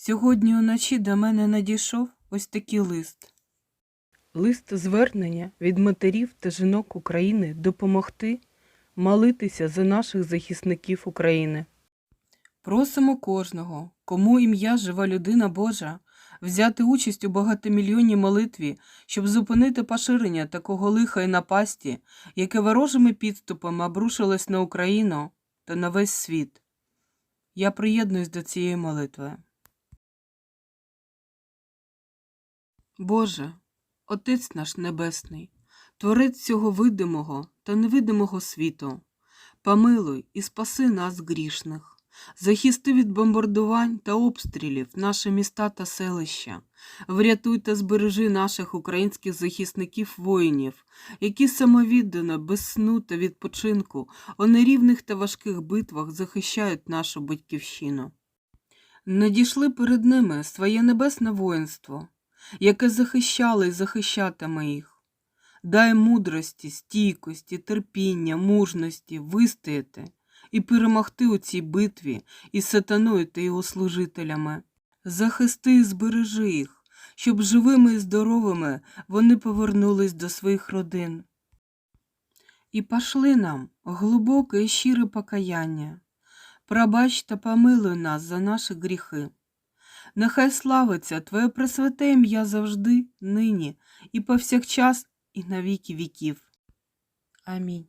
Сьогодні уночі до мене надійшов ось такий лист. Лист звернення від матерів та жінок України допомогти молитися за наших захисників України. Просимо кожного, кому ім'я жива людина Божа, взяти участь у багатомільйонній молитві, щоб зупинити поширення такого лиха і напасті, яке ворожими підступами обрушилось на Україну та на весь світ. Я приєднуюсь до цієї молитви. Боже, Отець наш Небесний, Творець цього видимого та невидимого світу, помилуй і спаси нас грішних. Захисти від бомбардувань та обстрілів наші міста та селища. Врятуй та збережи наших українських захисників воїнів, які самовіддано, без сну та відпочинку у нерівних та важких битвах захищають нашу батьківщину. Надійшли перед ними своє небесне воїнство, яке захищало і захищатиме їх. Дай мудрості, стійкості, терпіння, мужності вистояти і перемогти у цій битві із сатаною та його служителями. Захисти і збережи їх, щоб живими і здоровими вони повернулись до своїх родин. І пошли нам глибоке і щире покаяння. Пробач та помилуй нас за наші гріхи. Нехай славиться Твоє пресвяте ім'я завжди, нині і повсякчас, і на віки віків. Амінь.